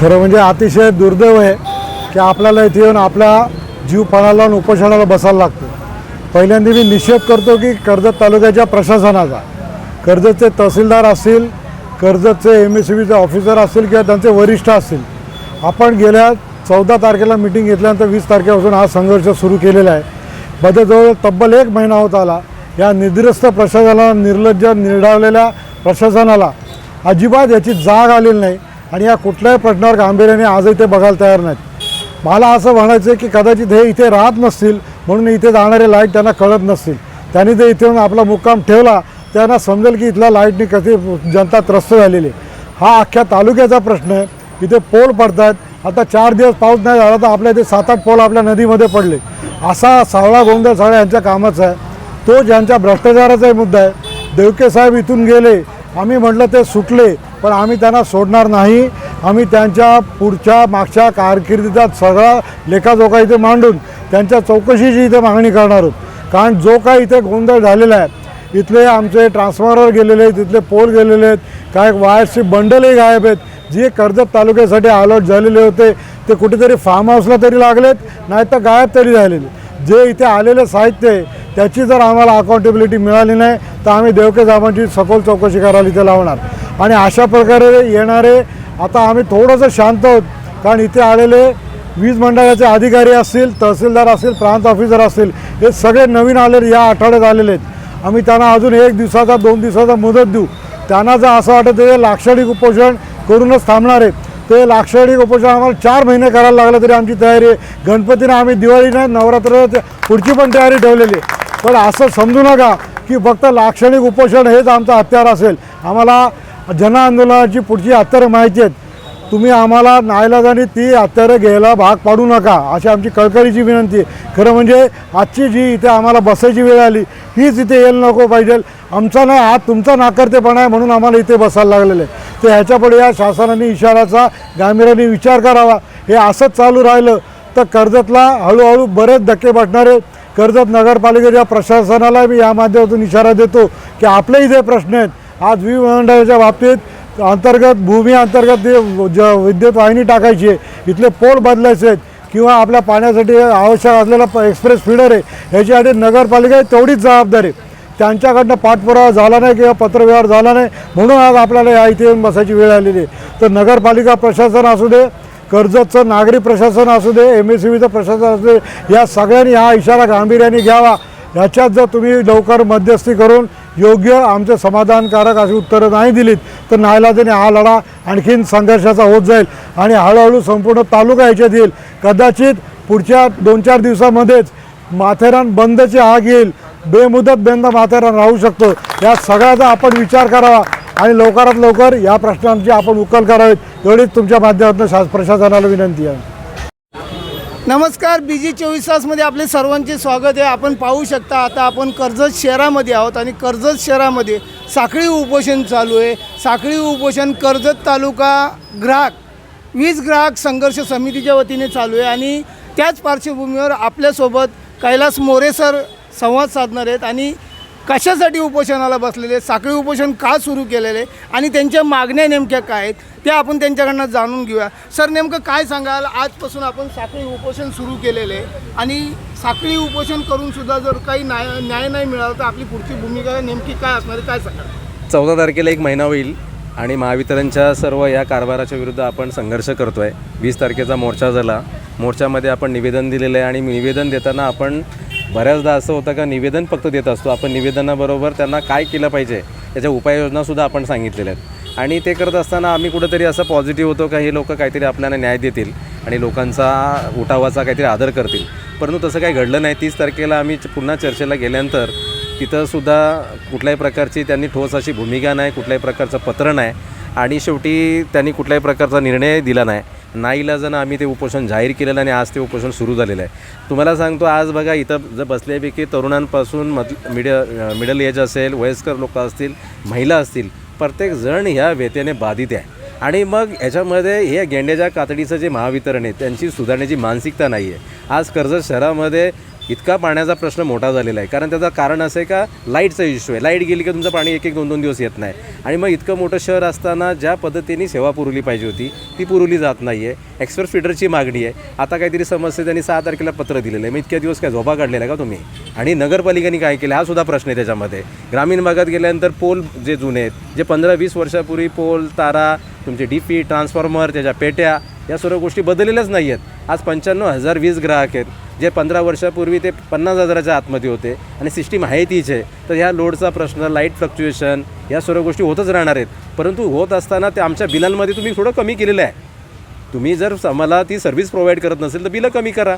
खरं म्हणजे अतिशय दुर्दैव आहे की आपल्याला इथे येऊन आपल्या जीव पणाला उपोषणाला बसायला लागतं. पहिल्यांदा मी निषेध करतो की कर्जत तालुक्याच्या प्रशासनाचा. कर्जतचे तहसीलदार असतील कर्जतचे एम एस सी बीचे ऑफिसर असतील किंवा त्यांचे वरिष्ठ असतील. आपण गेल्या चौदा तारखेला मिटिंग घेतल्यानंतर वीस तारखेपासून हा संघर्ष सुरू केलेला आहे. मध्ये तब्बल एक महिना होत आला. या निद्रस्त प्रशासनाला निर्लज्ज निर्डावलेल्या प्रशासनाला अजिबात याची जाग आलेली नाही. आणि या कुठल्याही प्रश्नावर गांभीर्याने आजही ते बघायला तयार नाहीत. मला असं म्हणायचं आहे की कदाचित हे इथे राहत नसतील म्हणून इथे जाणारे लाइट त्यांना कळत नसतील. त्यांनी ते इथे येऊन आपला मुक्काम ठेवला त्यांना समजेल की इथल्या लाईटने कधी जनता त्रस्त झालेली. आहे. हा अख्ख्या तालुक्याचा प्रश्न आहे. इथे पोल पडतात आता चार दिवस पाऊस नाही झाला तर आपल्या इथे सात आठ पोल आपल्या नदीमध्ये पडले. असा सावळा गोंधळ सगळ्या यांच्या कामाचा आहे. तो ज्यांच्या भ्रष्टाचाराचाही मुद्दा आहे. देवके साहेब इथून गेले आम्ही म्हटलं ते सुटले पण आम्ही त्यांना सोडणार नाही. आम्ही त्यांच्या पुढच्या मागच्या कारकिर्दीचा सगळा लेखाजोखा इथे मांडून त्यांच्या चौकशीची इथे मागणी करणार आहोत. कारण जो काही इथे गोंधळ झालेला आहे इथले आमचे ट्रान्सफॉर्मर गेलेले आहेत इथले पोल गेलेले आहेत काय वायरची बंडलही गायब आहेत. जे कर्जत तालुक्यासाठी अलॉट झालेले होते ते कुठेतरी फार्म हाऊसला तरी लागलेत नाही तर गायब तरी झालेले. जे इथे आलेलं साहित्य आहे त्याची जर आम्हाला अकाउंटेबिलिटी मिळाली नाही तर आम्ही देवके साहेबांची सखोल चौकशी करायला इथे लावणार. आणि अशा प्रकारे येणारे आता आम्ही थोडंसं शांत आहोत कारण इथे आलेले वीज मंडळाचे अधिकारी असतील तहसीलदार असतील प्रांत ऑफिसर असतील हे सगळे नवीन आलेले या आठवड्यात आलेले आहेत. आम्ही त्यांना अजून एक दिवसाचा दोन दिवसाचा मुदत देऊ. त्यांना जर असं वाटतं ते लाक्षणिक उपोषण करूनच थांबणार आहे ते लाक्षणिक उपोषण आम्हाला चार महिने करायला लागलं तरी आमची तयारी आहे. गणपतीनं आम्ही दिवाळीनं नवरात्र पुढची पण तयारी ठेवलेली आहे. पण असं समजू नका की फक्त लाक्षणिक उपोषण हेच आमचं हत्यार असेल. आम्हाला जनआंदोलनाची पुढची हत्यारं माहिती आहेत. तुम्ही आम्हाला नाईलाजाने ती हत्यारं घ्यायला भाग पाडू नका अशी आमची कळकळीची विनंती आहे. खरं म्हणजे आजची जी इथे आम्हाला बसायची वेळ आली हीच इथे यायला नको पाहिजे. आमचा नाही हा तुमचा नाकर्तेपणा आहे म्हणून आम्हाला इथे बसायला लागलेलं आहे. तर ह्याच्यापुढे या शासनाने इशाराचा गांभीर्याने विचार करावा. हे असंच चालू राहिलं तर कर्जतला हळूहळू बरेच धक्के बसणारे कर्जत नगरपालिकेच्या प्रशासनाला मी या माध्यमातून इशारा देतो की आपले इथे प्रश्न आहेत आज विधिमंडळाच्या बाबतीत अंतर्गत भूमी अंतर्गत जे ज विद्युत वाहिनी टाकायची आहे इथले पोल बदलायचे आहेत किंवा आपल्या पाण्यासाठी आवश्यक असलेला प एक्सप्रेस फीडर आहे ह्याच्यासाठी नगरपालिका तेवढीच जबाबदारी आहे. त्यांच्याकडनं पाठपुरावा झाला नाही किंवा पत्रव्यवहार झाला नाही म्हणून आज आपल्याला या इथे येऊन बसायची वेळ आलेली आहे तर नगरपालिका प्रशासन असू दे कर्जतचं नागरी प्रशासन असू दे एम एस सी बीचं प्रशासन असू दे या सगळ्यांनी हा इशारा गांभीर्याने घ्यावा. याच्यात जर तुम्ही लवकर मध्यस्थी करून योग्य आमचे समाधानकारक अशी उत्तरं नाही दिलीत तर नाईलाजाने हा लढा आणखीन संघर्षाचा होत जाईल आणि हळूहळू संपूर्ण तालुका याच्यात येईल. कदाचित पुढच्या दोन चार दिवसामध्येच माथेरान बंदची आग येईल. बेमुदत बंद माथेरान राहू शकतो. या सगळ्याचा आपण विचार करावा. आणि लवकरात लवकर या प्रश्नांची आपण उकल करावीत एवढीच तुमच्या माध्यमातून शास प्रशासनाला विनंती आहे. नमस्कार बी जी चोवीस तासमध्ये आपले सर्वांचे स्वागत आहे. आपण पाहू शकता आता आपण कर्जत शहरामध्ये आहोत आणि कर्जत शहरामध्ये साखळी उपोषण चालू आहे. साखळी उपोषण कर्जत तालुका ग्राहक वीज ग्राहक संघर्ष समितीच्या वतीने चालू आहे आणि त्याच पार्श्वभूमीवर आपल्यासोबत कैलास मोरे सर संवाद साधणार आहेत आणि कशासाठी उपोषणाला बसलेले साखळी उपोषण का सुरू केलेले आहे आणि त्यांच्या मागण्या नेमक्या काय आहेत? त्या आपण त्यांच्याकडनं जाणून घेऊया. सर नेमकं काय सांगाल? आजपासून आपण साखळी उपोषण सुरू केलेले आहे आणि साखळी उपोषण करून सुद्धा जर काही न्याय न्याय नाही मिळाला तर आपली पुढची भूमिका नेमकी काय असणार आहे? काय सांगाल? चौदा तारखेला एक महिना होईल आणि महावितरणच्या सर्व या कारभाराच्या विरुद्ध आपण संघर्ष करतो आहे वीस तारखेचा मोर्चा झाला. मोर्चामध्ये आपण निवेदन दिलेलं आहे आणि निवेदन देताना आपण बऱ्याचदा असं होतं का निवेदन फक्त देत असतो. आपण निवेदनाबरोबर त्यांना काय केलं पाहिजे त्याच्या उपाययोजनासुद्धा आपण सांगितलेल्या आहेत. आणि ते करत असताना आम्ही कुठंतरी असं पॉझिटिव्ह होतो का हे लोक काहीतरी आपल्याला न्याय देतील आणि लोकांचा उठावाचा काहीतरी आदर करतील. परंतु तसं काही घडलं नाही. तीस तारखेला आम्ही पुन्हा चर्चेला गेल्यानंतर तिथंसुद्धा कुठल्याही प्रकारची त्यांनी ठोस अशी भूमिका नाही कुठल्याही प्रकारचं पत्र नाही. आणि शेवटी त्यांनी कुठल्याही प्रकारचा निर्णय दिला नाही. नाईलाजानं आम्ही ते उपोषण जाहीर केलेलं आणि आज ते उपोषण सुरू झालेलं आहे. तुम्हाला सांगतो आज बघा इथं जर बसल्यापैकी तरुणांपासून मध मिड मिडल एज असेल वयस्कर लोक असतील महिला असतील प्रत्येक जण ह्या व्यथेने बाधित आहे. आणि मग ह्याच्यामध्ये हे गेंड्याच्या कातडीचं जे महावितरण आहे त्यांची सुधारण्याची मानसिकता नाही आहे आज कर्जत शहरामध्ये इतका पाण्याचा प्रश्न मोठा झालेला आहे. कारण त्याचं कारण असं आहे का लाईटचा इश्यू आहे. लाइट गेली की तुमचं पाणी एक एक दोन दोन दिवस येत नाही. आणि मग इतकं मोठं शहर असताना ज्या पद्धतीने सेवा पुरवली पाहिजे होती ती पुरवली जात नाही आहे एक्सप्रेस फीडरची मागणी आहे. आता काहीतरी समस्या त्यांनी सहा तारखेला पत्र दिलेलं आहे. मग इतक्या दिवस काय झोपा काढलेला आहे का तुम्ही? आणि नगरपालिकेने काय केलं? हा सुद्धा प्रश्न आहे त्याच्यामध्ये. ग्रामीण भागात गेल्यानंतर पोल जे जुने आहेत जे पंधरा वीस वर्षापूर्वी पोल तारा तुमचे डी पी ट्रान्सफॉर्मर त्याच्या पेट्या या सर्व गोष्टी बदललेल्याच नाही आहेत आज पंच्याण्णव हजार वीस ग्राहक आहेत. जे पंधरा वर्षापूर्वी ते पन्नास हजाराच्या आतमध्ये होते आणि सिस्टीम आहे तीच आहे. तर ह्या लोडचा प्रश्न लाइट फ्लक्च्युएशन या सर्व गोष्टी होतच राहणार आहेत. परंतु होत असताना ते आमच्या बिलांमध्ये तुम्ही थोडं कमी केलेलं आहे. तुम्ही जर आम्हाला ती सर्व्हिस प्रोव्हाइड करत नसेल तर बिलं कमी करा.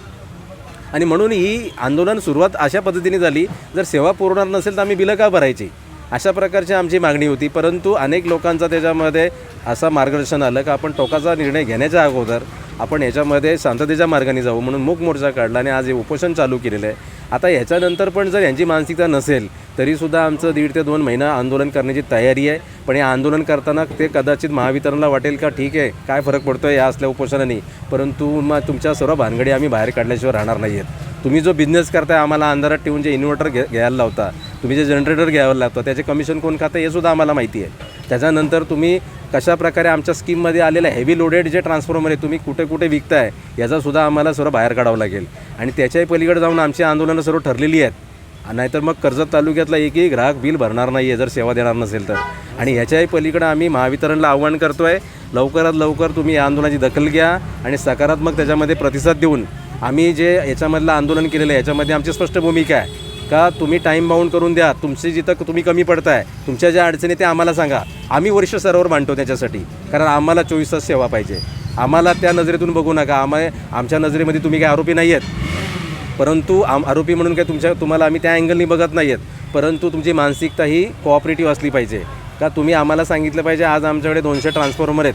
आणि म्हणून ही आंदोलन सुरुवात अशा पद्धतीने झाली जर सेवा पुरवणार नसेल तर आम्ही बिलं का भरायची? अशा प्रकारची आमची मागणी होती. परंतु अनेक लोकांचा त्याच्यामध्ये असं मार्गदर्शन आलं का आपण टोकाचा निर्णय घेण्याच्या अगोदर आपण याच्यामध्ये शांततेच्या मार्गाने जाऊ म्हणून मूक मोर्चा काढला आणि आज हे उपोषण चालू केलेलं आहे. आता ह्याच्यानंतर पण जर यांची मानसिकता नसेल तरीसुद्धा आमचं दीड ते दोन महिना आंदोलन करण्याची तयारी आहे. पण हे आंदोलन करताना ते कदाचित महावितरणला वाटेल का? ठीक आहे काय फरक पडतो आहे या असल्या उपोषणाने. परंतु मग तुमच्या सर्व भानगडी आम्ही बाहेर काढल्याशिवाय राहणार नाही आहेत तुम्ही जो बिझनेस करताय आम्हाला अंधारात ठेवून जे इन्व्हर्टर घे घ्यायला लावता तुम्ही जे जनरेटर घ्यायला लावता त्याचे कमिशन कोण खातं हे सुद्धा आम्हाला माहिती आहे. त्याच्यानंतर तुम्ही कशा प्रकारे आमच्या स्कीममध्ये आलेलं हेवी लोडेड जे ट्रान्सफॉर्मर आहे तुम्ही कुठे कुठे विकताय? याचासुद्धा आम्हाला सर्व बाहेर काढावं लागेल. आणि त्याच्याही पलीकडे जाऊन आमची आंदोलनं सर्व ठरलेली आहेत. नाहीतर मग कर्जत तालुक्यातला एकही ग्राहक बिल भरणार नाही आहे जर सेवा देणार नसेल तर. आणि ह्याच्याही पलीकडं आम्ही महावितरणला आव्हान करतो आहे लवकरात लवकर तुम्ही या आंदोलनाची दखल घ्या आणि सकारात्मक त्याच्यामध्ये प्रतिसाद देऊन आम्ही जे याच्यामधलं आंदोलन केलेलं आहे याच्यामध्ये आमची स्पष्ट भूमिका आहे. का तुम्ही टाईम बाउंड करून द्या. तुमची जिथं तुम्ही कमी पडताय तुमच्या ज्या अडचणी त्या आम्हाला सांगा. आम्ही वर्ष स्तरावर मांडतो त्याच्यासाठी. कारण आम्हाला चोवीस तास सेवा पाहिजे. आम्हाला त्या नजरेतून बघू नका. आम्हा आमच्या नजरेमध्ये तुम्ही काय आरोपी नाही आहेत परंतु आम आरोपी म्हणून काय तुमच्या तुम्हाला आम्ही त्या अँगलनी बघत नाही आहेत परंतु तुमची मानसिकता ही कोऑपरेटिव्ह असली पाहिजे. का तुम्ही आम्हाला सांगितलं पाहिजे आज आमच्याकडे दोनशे ट्रान्सफॉर्मर आहेत.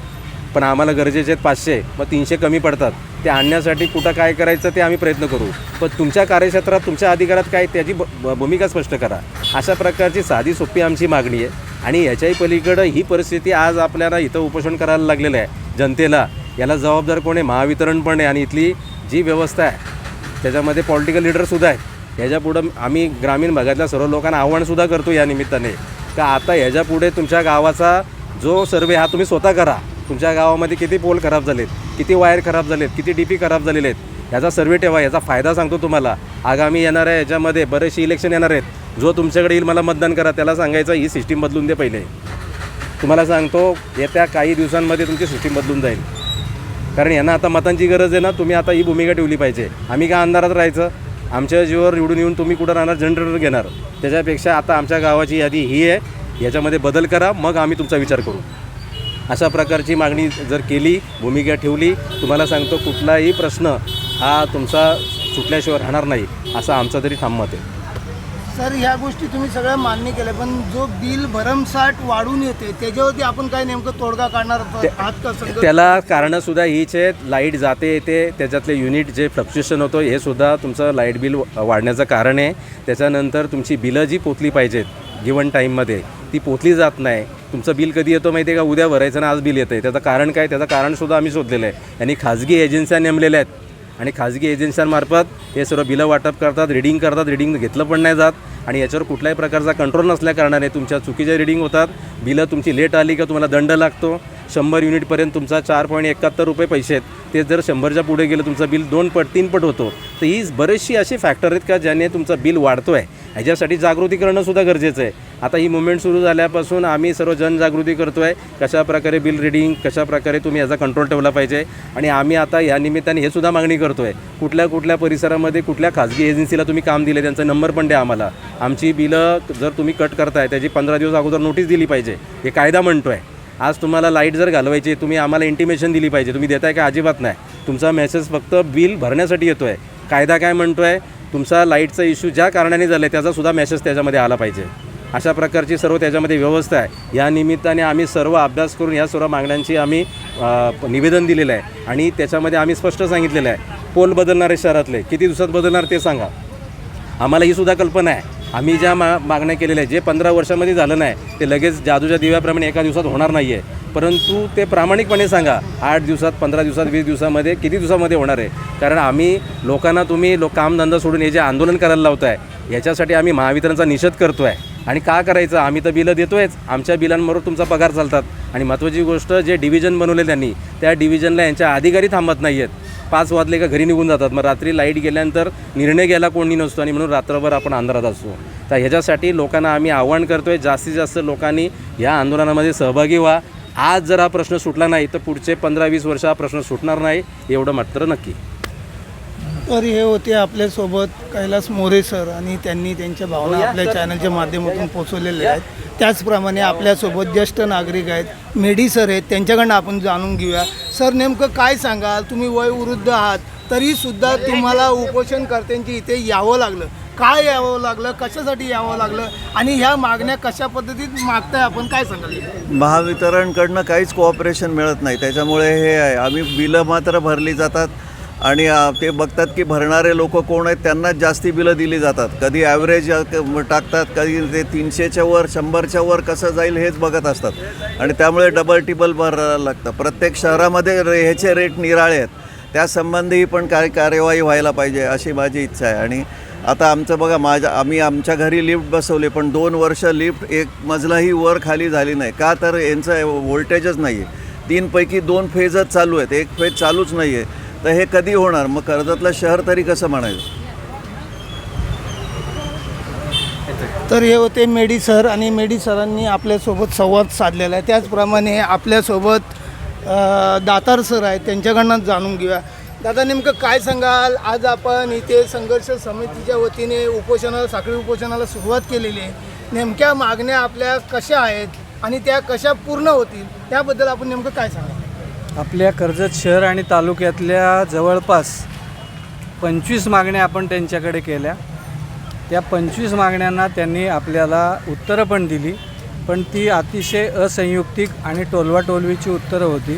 पण आम्हाला गरजेचे आहेत पाचशे मग तीनशे कमी पडतात. ते आणण्यासाठी कुठं काय करायचं ते आम्ही प्रयत्न करू. पण तुमच्या कार्यक्षेत्रात तुमच्या अधिकारात काय त्याची भूमिका स्पष्ट करा. अशा प्रकारची साधी सोपी आमची मागणी आहे. आणि याच्याही पलीकडं ही परिस्थिती आज आपल्याला इथं उपोषण करायला लागलेलं आहे. जनतेला याला जबाबदार कोण आहे? महावितरण पण आहे. आणि इथली जी व्यवस्था आहे त्याच्यामध्ये पॉलिटिकल लीडरसुद्धा आहे ह्याच्यापुढं आम्ही ग्रामीण भागातल्या सर्व लोकांना आव्हानसुद्धा करतो या निमित्ताने. का आता ह्याच्यापुढे तुमच्या गावाचा जो सर्वे हा तुम्ही स्वतः करा. तुमच्या गावामध्ये किती पोल खराब झालेत किती वायर खराब झालेत किती डी पी खराब झालेले आहेत याचा सर्वे ठेवा याचा फायदा सांगतो तुम्हाला. आगामी येणाऱ्या याच्यामध्ये बरेचसे इलेक्शन येणार आहेत. जो तुमच्याकडे येईल मला मतदान करा. त्याला सांगायचं ही सिस्टीम बदलून दे पहिले. तुम्हाला सांगतो येत्या काही दिवसांमध्ये तुमची सिस्टीम बदलून जाईल. कारण यांना आता मतांची गरज आहे ना तुम्ही आता ही भूमिका ठेवली पाहिजे. आम्ही का अंधारात राहायचं? आमच्या जीवावर निवडून येऊन तुम्ही कुठं राहणार? जनरेटर घेणार. त्याच्यापेक्षा आता आमच्या गावाची यादी ही आहे. याच्यामध्ये बदल करा. मग आम्ही तुमचा विचार करू. अशा प्रकारची मागणी जर केली भूमिका ठेवली तुम्हाला सांगतो कुठलाही प्रश्न हा तुमचा सुटल्याशिवाय राहणार नाही असं आमचं तरी ठाम मत आहे. सर ह्या गोष्टी तुम्ही सगळ्या मान्य केल्या पण जो बिल भरमसाठ वाढून येते त्याच्यावरती आपण काय नेमकं तोडगा काढणार आहात का संघ त्याला कारणंसुद्धा हीच आहेत लाइट जाते येते त्याच्यातले युनिट जे फ्लक्च्युएशन होतं हे सुद्धा तुमचं लाइट बिल वाढण्याचं कारण आहे. त्याच्यानंतर तुमची बिलं जी पोचली पाहिजेत गिवन टाईममध्ये ती पोचली जात नाही. तुमचं बिल कधी येतो माहिती आहे का? उद्या भरायचं ना आज बिल येतं आहे त्याचं कारण काय? त्याचं कारणसुद्धा आम्ही शोधलेलं आहे. यांनी खाजगी एजन्स्या नेमलेल्या आहेत. आणि खाजगी एजन्स्यांमार्फत हे सर्व बिलं वाटप करतात रिडिंग करतात. रिडिंग घेतलं पण नाही जात. आणि याच्यावर कुठल्याही प्रकारचा कंट्रोल नसल्या कारणाने तुमच्या चुकीच्या रिडिंग होतात. बिलं तुमची लेट आली का तुम्हाला दंड लागतो. शंभर युनिटपर्यंत तुमचा चार पॉईंट एकाहत्तर रुपये पैसे आहेत. ते जर शंभरच्या पुढे गेलं तुमचं बिल दोन पट तीन पट होतो. तर ही बरेचशी अशी फॅक्टर आहेत का ज्याने तुमचं बिल वाढतो आहे ह्याच्यासाठी जागृती करणं सुद्धा गरजेचं आहे. आता ही मुवमेंट सुरू झाल्यापासून आम्ही सर्व जनजागृती करतो आहे कशाप्रकारे बिल रिडिंग कशाप्रकारे तुम्ही याचा कंट्रोल ठेवला पाहिजे आणि आम्ही आता या निमित्ताने हे सुद्धा मागणी करतो आहे कुठल्या कुठल्या परिसरामध्ये कुठल्या खाजगी एजन्सीला तुम्ही काम दिले त्यांचा नंबर पण द्या आम्हाला. आमची बिलं जर तुम्ही कट करताय त्याची पंधरा दिवस अगोदर नोटीस दिली पाहिजे. हे कायदा म्हणतो आहे आज तुम्हाला लाइट जर घालवायची तुम्ही आम्हाला इंटिमेशन दिली पाहिजे. तुम्ही देताय का अजिबात नाही. तुमचा मेसेज फक्त बिल भरण्यासाठी येतो आहे कायदा काय म्हणतो आहे तुमचा लाईटचा इश्यू ज्या कारणाने झाला आहे त्याचासुद्धा मेसेज त्याच्यामध्ये आला पाहिजे. अशा प्रकारची सर्व त्याच्यामध्ये व्यवस्था आहे. या निमित्ताने आम्ही सर्व अभ्यास करून या सर्व मागण्यांची आम्ही निवेदन दिलेलं आहे. आणि त्याच्यामध्ये आम्ही स्पष्ट सांगितलेलं आहे. पोल बदलणार आहे शहरातले किती दिवसात बदलणार ते सांगा. आम्हाला ही सुद्धा कल्पना आहे. आम्ही ज्या मा मागण्या केलेल्या आहे जे पंधरा वर्षामध्ये झालं नाही ते लगेच जादूच्या दिव्याप्रमाणे एका दिवसात होणार नाही आहे परंतु ते प्रामाणिकपणे सांगा आठ दिवसात पंधरा दिवसात वीस दिवसामध्ये किती दिवसामध्ये होणार आहे? कारण आम्ही लोकांना तुम्ही लो कामधंदा सोडून हे जे आंदोलन करायला लावत आहे याच्यासाठी आम्ही महावितरणचा निषेध करतो आहे आणि का करायचं? आम्ही तर बिलं देतोयच. आमच्या बिलांबरोबर तुमचा पगार चालतात. आणि महत्त्वाची गोष्ट जे डिव्हिजन बनवले त्यांनी त्या डिव्हिजनला यांच्या अधिकारी थांबत नाही आहेत पाच वाजले का घरी निघून जातात. मग रात्री लाइट गेल्यानंतर निर्णय घ्यायला कोणी नसतो आणि म्हणून रात्रभर आपण अंधारात असतो. तर ह्याच्यासाठी लोकांना आम्ही आव्हान करतो आहे जास्तीत जास्त लोकांनी या आंदोलनामध्ये सहभागी व्हा. आज जर हा प्रश्न सुटला नाही तर पुढचे पंधरा वीस वर्ष हा प्रश्न सुटणार नाही एवढं मात्र नक्की. तर हे होते आपल्यासोबत कैलास मोरे सर आणि त्यांनी त्यांच्या भावना आपल्या चॅनलच्या माध्यमातून पोचवलेले आहेत. त्याचप्रमाणे आपल्यासोबत ज्येष्ठ नागरिक आहेत मेडी सर आहेत त्यांच्याकडनं आपण जाणून घेऊया. सर नेमकं काय सांगाल? तुम्ही वयवृद्ध आहात तरीसुद्धा तुम्हाला उपोषणकर्त्यांची इथे यावं लागलं. काय यावं लागलं? कशासाठी यावं लागलं? आणि ह्या मागण्या कशा पद्धतीत मागताय आपण? काय सांगाल? महावितरणकडनं काहीच कोऑपरेशन मिळत नाही. त्याच्यामुळे हे आहे आम्ही बिलं मात्र भरली जातात. आणि ते बघतात की भरणारे लोक कोण आहेत त्यांनाच जास्ती बिलं दिली जातात. कधी ॲव्हरेज टाकतात कधी ते तीनशेच्या वर शंभरच्या वर कसं जाईल हेच बघत असतात. आणि त्यामुळे डबल टिबल भरायला लागतं. प्रत्येक शहरामध्ये रे ह्याचे रेट निराळे आहेत. त्यासंबंधी पण काय कार्यवाही व्हायला पाहिजे अशी माझी इच्छा आहे. आणि आता आमचं बघा माझ्या आम्ही आमच्या घरी लिफ्ट बसवले पण दोन वर्ष लिफ्ट एक मजलाही वर खाली झाली नाही. का तर यांचं व्होल्टेजच नाही आहे तीनपैकी दोन फेजच चालू आहेत. एक फेज चालूच नाही आहे तर हे कधी होणार? मग कर्जतला शहर तरी कसं म्हणायचं? तर हे होते मेडी सर आणि मेडी सरांनी आपल्यासोबत संवाद साधलेला आहे. त्याचप्रमाणे आपल्यासोबत अ, दातार सर आहेत. त्यांच्याकडनं जाणून घेऊया. दादा नेमकं काय सांगाल? आज आपण इथे संघर्ष समितीच्या वतीने उपोषणाला साखळी उपोषणाला सुरुवात केलेली आहे. नेमक्या मागण्या आपल्या कशा आहेत आणि त्या कशा पूर्ण होतील? त्याबद्दल आपण नेमकं काय सांगाल? आपल्या कर्जत शहर आणि तालुक्यातल्या जवळपास पंचवीस मागण्या आपण त्यांच्याकडे केल्या. त्या पंचवीस मागण्यांना त्यांनी आपल्याला उत्तरं पण दिली पण ती अतिशय असंयुक्तिक आणि टोलवाटोलवीची उत्तरं होती.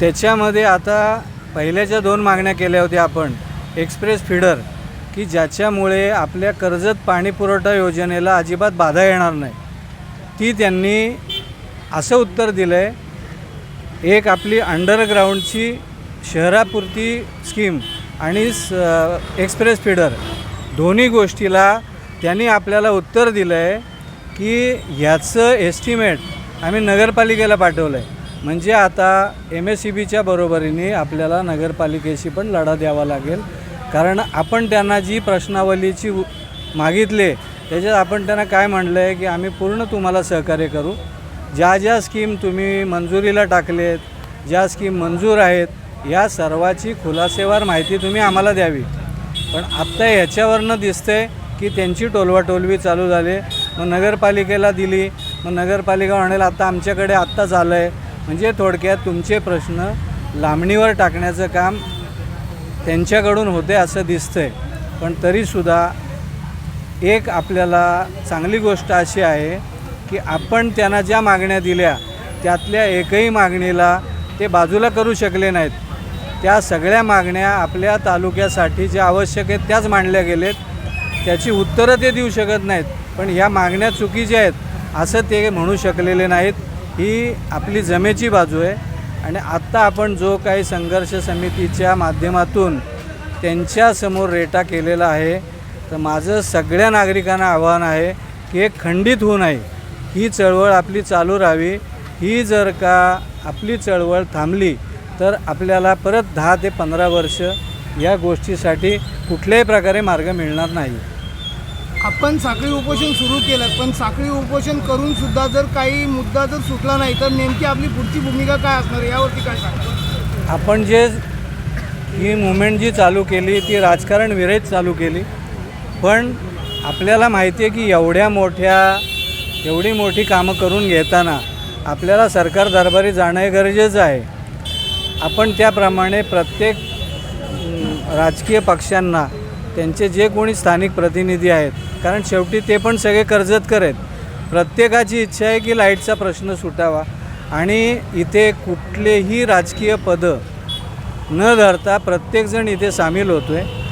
त्याच्यामध्ये आता पहिल्याच्या दोन मागण्या केल्या होत्या आपण. एक्सप्रेस फिडर की ज्याच्यामुळे आपल्या कर्जत पाणीपुरवठा योजनेला अजिबात बाधा येणार नाही. ती त्यांनी असं उत्तर दिलं आहे एक आपली अंडरग्राऊंडची शहरापुरती स्कीम आणि स एक्सप्रेस फिडर दोन्ही गोष्टीला त्यांनी आपल्याला उत्तर दिलं आहे की ह्याचं एस्टिमेट आम्ही नगरपालिकेला पाठवलं आहे म्हणजे आता एम एस सी बीच्या बरोबरीने आपल्याला नगरपालिकेशी पण लढा द्यावा लागेल. कारण आपण त्यांना जी प्रश्नावलीची मागितले त्याच्यात आपण त्यांना काय म्हणलं आहे की आम्ही पूर्ण तुम्हाला सहकार्य करू. ज्या ज्या स्कीम तुम्ही मंजुरीला टाकलेत ज्या स्कीम मंजूर आहेत या सर्वाची खुलासेवार माहिती तुम्ही आम्हाला द्यावी. पण आत्ता ह्याच्यावरनं दिसतंय की त्यांची टोलवाटोलवी चालू झाली. मग नगरपालिकेला दिली. मग नगरपालिका म्हणेल आत्ता आमच्याकडे आत्ताच आलं आहे म्हणजे थोडक्यात तुमचे प्रश्न लांबणीवर टाकण्याचं काम त्यांच्याकडून होते असं दिसतंय. पण तरीसुद्धा एक आपल्याला चांगली गोष्ट अशी आहे की आपण त्यांना ज्या मागण्या दिल्या त्यातल्या एकही मागणीला ते बाजूला करू शकले नाहीत. त्या सगळ्या मागण्या आपल्या तालुक्यासाठी ज्या आवश्यक आहेत त्याच मांडल्या गेलेत. त्याची उत्तरं ते देऊ शकत नाहीत. पण ह्या मागण्या चुकीच्या आहेत असं ते म्हणू शकलेले नाहीत. ही आपली जमेची बाजू आहे. आणि आत्ता आपण जो काही संघर्ष समितीच्या माध्यमातून त्यांच्यासमोर रेटा केलेला आहे तर माझं सगळ्या नागरिकांना आव्हान आहे की हे खंडित होऊ नये. ही चळवळ आपली चालू राहावी. ही जर का आपली चळवळ थांबली तर आपल्याला परत दहा ते पंधरा वर्ष या गोष्टीसाठी कुठल्याही प्रकारे मार्ग मिळणार नाही. आपण साखळी उपोषण सुरू केलं पण साखळी उपोषण करून सुद्धा जर काही मुद्दा जर सुटला नाही तर नेमकी आपली पुढची भूमिका काय असणार यावरती काय सांगा आपण जे ही मुवमेंट जी चालू केली ती राजकारण विरहित चालू केली. पण आपल्याला माहिती आहे की एवढ्या मोठ्या एवढी मोठी कामं करून घेताना आपल्याला सरकार दरबारी जाणं गरजेचं आहे. आपण त्याप्रमाणे प्रत्येक राजकीय पक्षांना त्यांचे जे कोणी स्थानिक प्रतिनिधी आहेत कारण शेवटी ते पण सगळे कर्जतकर आहेत. प्रत्येकाची इच्छा आहे की लाईटचा प्रश्न सुटावा आणि इथे कुठलेही राजकीय पदं न धरता प्रत्येकजण इथे सामील होतो आहे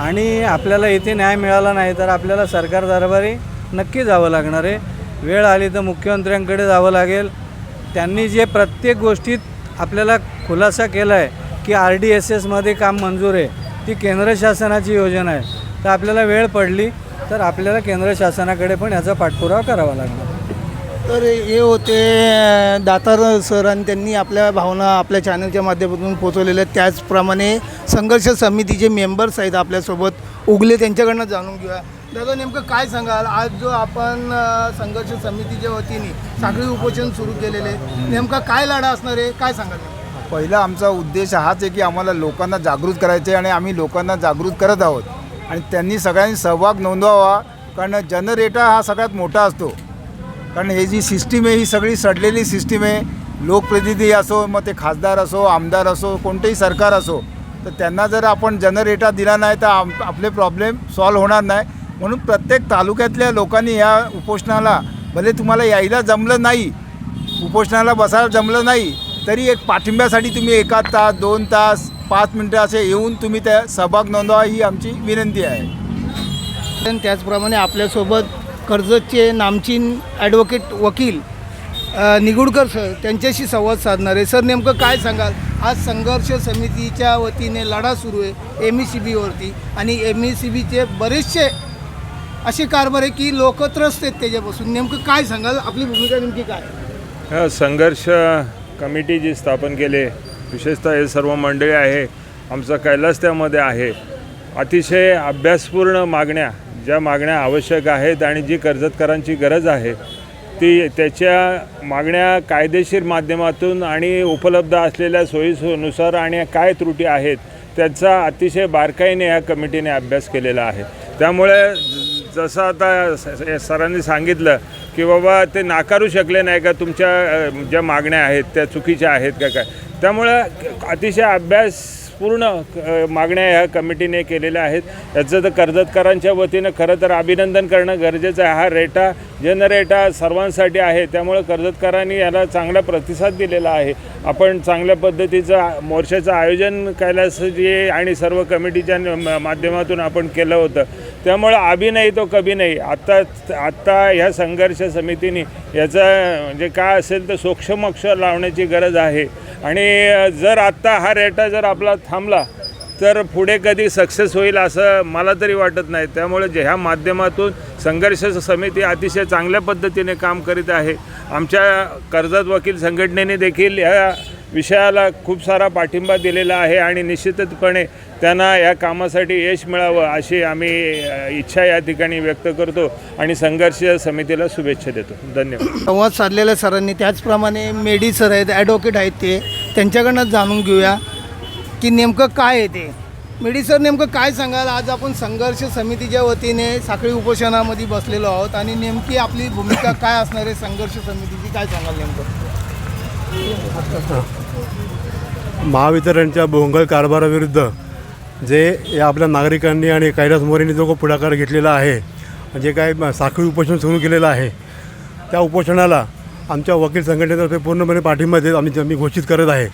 आणि आपल्याला इथे न्याय मिळाला नाही तर आपल्याला सरकार दरबारी नक्की जावं लागणार आहे. वेळ आली तर मुख्यमंत्र्यांकडे जावं लागेल. त्यांनी जे प्रत्येक गोष्टीत आपल्याला खुलासा केला आहे की आर डी एस एसमध्ये काम मंजूर आहे ती केंद्र शासनाची योजना आहे. तर आपल्याला वेळ पडली तर आपल्याला केंद्र शासनाकडे पण याचा पाठपुरावा करावा लागणार. तर हे होते दातार सर आणि त्यांनी आपल्या भावना आपल्या चॅनलच्या माध्यमातून पोचवलेल्या आहेत. त्याचप्रमाणे संघर्ष समितीचे मेंबर्स आहेत आपल्यासोबत. उगले त्यांच्याकडनं जाणून घेऊया. दादा नेमकं काय सांगाल? आज जो आपण संघर्ष समितीच्या वतीने साखळी उपोषण सुरू केलेले नेमका काय लढा असणार आहे? काय सांगाल? पहिला आमचा उद्देश हाच आहे की आम्हाला लोकांना जागृत करायचे आणि आम्ही लोकांना जागृत करत आहोत. आणि त्यांनी सगळ्यांनी सहभाग नोंदवावा कारण जनरेटा हा सगळ्यात मोठा असतो. कारण हे जी सिस्टीम आहे ही सगळी सडलेली सिस्टीम आहे. लोकप्रतिनिधी असो मग ते खासदार असो आमदार असो कोणतेही सरकार असो तर त्यांना जर आपण जनरेटा दिला नाही तर आम आपले प्रॉब्लेम सॉल्व होणार नाही. म्हणून प्रत्येक तालुक्यातल्या लोकांनी या उपोषणाला भले तुम्हाला यायला जमलं नाही उपोषणाला बसायला जमलं नाही तरी एक पाठिंब्यासाठी तुम्ही एका तास दोन तास पाच मिनटं असे येऊन तुम्ही त्या सहभाग नोंदवा ही आमची विनंती आहे. त्याचप्रमाणे आपल्यासोबत कर्जतचे नामचीन ॲडव्होकेट वकील निगुडकर सर त्यांच्याशी संवाद साधणार. आहे सर नेमकं काय सांगाल? आज संघर्ष समितीच्या वतीने लढा सुरू आहे एम ई सी बीवरती आणि एम ई सी बीचे बरेचसे अशी कारभार आहे की लोक त्रस्त आहेत त्याच्यापासून. नेमकं काय सांगाल? आपली भूमिका नेमकी काय? हा संघर्ष कमिटी जी स्थापन केली विशेषतः हे सर्व मंडळी आहे आमचं कैलास त्यामध्ये आहे. अतिशय अभ्यासपूर्ण मागण्या ज्या मागण्या आवश्यक आहेत आणि जी कर्जतकरांची गरज आहे ती त्याच्या मागण्या कायदेशीर माध्यमातून आणि उपलब्ध असलेल्या सोयीनुसार आणि काय त्रुटी आहेत त्याचा अतिशय बारकाईने या कमिटीने अभ्यास केलेला आहे. त्यामुळे जसं आता सरांनी सांगितलं की बाबा ते नाकारू शकले नाही का तुमच्या ज्या मागण्या आहेत त्या चुकीच्या आहेत का काय. त्यामुळं अतिशय अभ्यासपूर्ण मागण्या ह्या कमिटीने केलेल्या आहेत. याचं तर कर्जतकरांच्या वतीनं खरं तर अभिनंदन करणं गरजेचं आहे. हा रेटा जनरेटा सर्वांसाठी आहे. त्यामुळं कर्जतकरांनी याला चांगला प्रतिसाद दिलेला आहे. आपण चांगल्या पद्धतीचं मोर्चाचं आयोजन कैलासजी आणि सर्व कमिटीच्या म- माध्यमातून आपण केलं होतं. त्यामुळं आभी नाही तो कभी नाही. आत्ता आत्ता ह्या संघर्ष समितीने याचा म्हणजे काय असेल तर सोक्षमक्ष लावण्याची गरज आहे. आणि जर आत्ता हा रेटा जर आपला थांबला तर पुढे कधी सक्सेस होईल असं मला तरी वाटत नाही. त्यामुळे ह्या माध्यमातून संघर्ष समिती अतिशय चांगल्या पद्धतीने काम करीत आहे. आमच्या कर्जत वकील संघटनेने देखील या विषयाला खूप सारा पाठिंबा दिलेला आहे आणि निश्चितपणे त्यांना या कामासाठी यश मिळावं अशी आम्ही इच्छा या ठिकाणी व्यक्त करतो आणि संघर्ष समितीला शुभेच्छा देतो. धन्यवाद. संवाद साधलेल्या सरांनी त्याचप्रमाणे मेडी सर आहेत ॲडव्होकेट आहेत ते. त्यांच्याकडनं जाणून घेऊया. की नेमकं काय आहे ते? मेडी सर नेमकं काय सांगाल? आज आपण संघर्ष समितीच्या वतीने साखळी उपोषणामध्ये बसलेलो आहोत आणि नेमकी आपली भूमिका काय असणार आहे संघर्ष समितीची? काय सांगाल नेमकं? महावितरणच्या भोंगळ कारभाराविरुद्ध जे या आपल्या नागरिकांनी आणि कैलास मोरेंनी जो पुढाकार घेतलेला आहे जे काय साखळी उपोषण सुरू केलेलं आहे त्या उपोषणाला आमच्या वकील संघटनेतर्फे पूर्णपणे पाठिंबा देत आम्ही आम्ही घोषित करत आहे.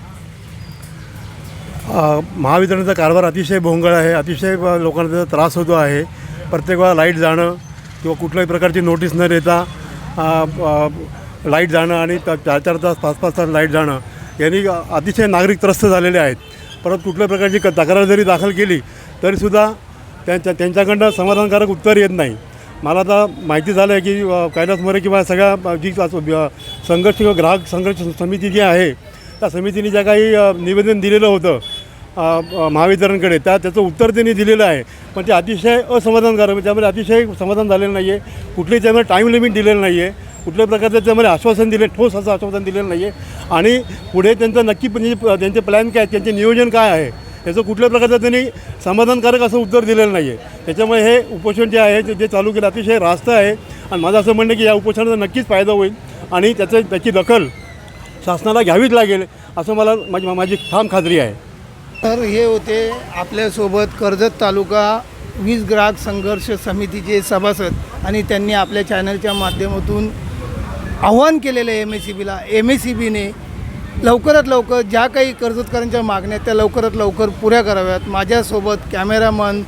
महावितरणचा कारभार अतिशय भोंगळ आहे अतिशय लोकांना त्याचा त्रास होतो आहे. प्रत्येक वेळा लाइट जाणं किंवा कुठल्याही प्रकारची नोटीस न देता लाइट जाणं आणि चार चार तास पाच पाच तास लाइट जाणं यांनी अतिशय नागरिक त्रस्त झालेले आहेत. परत कुठल्याही प्रकारची क तक्रार जरी दाखल केली तरीसुद्धा त्यांच्या त्यांच्याकडनं समाधानकारक उत्तर येत नाही. मला आता माहिती झालं आहे की अ, कैलास मोरे किंवा सगळ्या जी अस- संघर्ष किंवा ग्राहक संघर्ष समिती जी आहे त्या समितीने ज्या काही निवेदन दिलेलं होतं महावितरणकडे. त्या त्याचं उत्तर त्यांनी दिलेलं आहे. पण ते अतिशय असमाधानकारक म्हणजे त्यामध्ये अतिशय समाधान झालेलं नाही आहे कुठलीही त्यामध्ये टाईम लिमिट दिलेलं नाही आहे कुठल्या प्रकारचं त्यामध्ये आश्वासन दिले ठोस असं आश्वासन दिलेलं नाही आहे आणि पुढे त्यांचं नक्की म्हणजे त्यांचे प्लॅन काय आहेत, त्यांचे नियोजन काय आहे याचं कुठल्या प्रकारचं त्यांनी समाधानकारक असं उत्तर दिलेलं नाही आहे त्याच्यामुळे हे उपोषण जे आहे ते- जे चालू केलं अतिशय रास्त आहे. आणि माझं असं म्हणणं की या उपोषणाचा नक्कीच फायदा होईल. आणि त्याचं त्याची दखल शासनाला घ्यावीच लागेल असं मला माझी माझी ठाम खात्री आहे. तर हे होते आपल्यासोबत कर्जत तालुका वीज ग्राहक संघर्ष समितीचे सभासद आणि त्यांनी आपल्या चॅनलच्या माध्यमातून आव्हान केलेलं आहे एम एस सी बीला एम एस सी बीने लवकरात लवकर ज्या काही कर्जतकरांच्या मागण्या त्या लवकरात लवकर पुऱ्या कराव्यात. माझ्यासोबत कॅमेरामन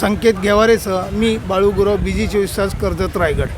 संकेत घेवारेसह मी बाळू बिजी बी जी चोवीस तास कर्जत रायगड.